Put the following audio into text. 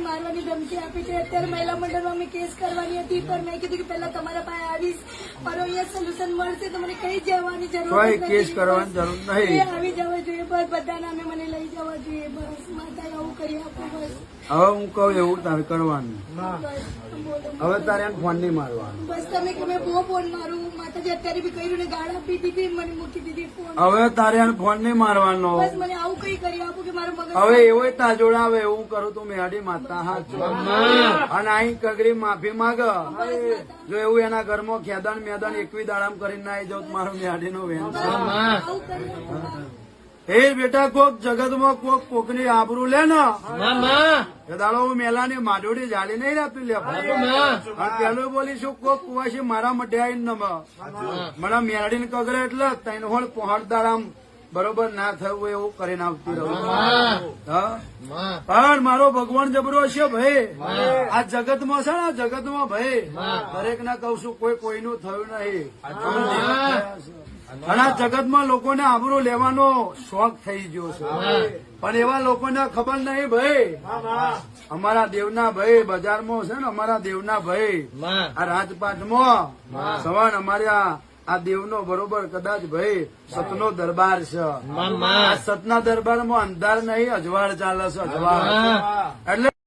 મને મારવાની ધમકી આપી છે. અત્યારે મહિલા મંડળમાં અમે કેસ કરવાની હતી પણ મેં કીધું કે પહેલા તમારા પાસે આવીશ. મારો અહીંયા સોલ્યુશન મળશે તો મને કઈ જવાની જરૂર કેસ કરવાની જરૂર નહીં. આવી જવા જોઈએ બસ બધાના અમે મને લઈ જવા જોઈએ. બસ માતા આવું કરી આપો બસ. હવે હું કહું એવું તારે કરવાનું. હવે તારે એમ ફોન નહીં મારવાનું. બસ તમે કે મેં બહુ ફોન મારું. માતાજી અત્યારે બી કર્યું ને ગાળ આપી દીધી મને મૂકી દીધી ફોન હવે તારે ફોન નહીં મારવાનો. બસ મને મારો હવે એવો તા જોડાવે એવું કરું તું મેડી માતા હાથ અને અહીં કગરી માફી માગ. જો એવું એના ઘરમાં ખેદાણ મેદાન એકવી દાડામ કરીને ના આવી જાવ તો મેડી નો વેન. એ બેટા કોક જગતમાં કોક કોકની આબરૂ લે ને. દાડો હું મેલાની માડોડી જાળી નહીં રાખતી લે અને પેલું બોલીશું કોક કુવાશી મારા મઢે આવીને નમ. મને મેળડીને કગરે એટલે તૈન હોળ પહોંચ દાડામ બરોબર ના થયું એવું કરીને આવતી રહું. પણ મારો ભગવાન જબરો છે ભાઈ. આ જગતમાં છે ને આ જગતમાં ભાઈ. દરેક ના કઉ છું કોઈ કોઈનું થયું નહીં. ઘણા જગતમાં લોકોને આબરૂ લેવાનો શોખ થઈ ગયો છે. પણ એવા લોકોને ખબર નહીં ભાઈ. અમારા દેવના ભાઈ બજારમાં છે ને અમારા દેવના ભાઈ. આ રાજપાટમાં સવાન અમારા આ દેવનો બરોબર કદાચ ભાઈ સતનો દરબાર છે. આ સતના દરબારમાં અંધાર નહીં અજવાળ ચાલે છે અજવાળ. એટલે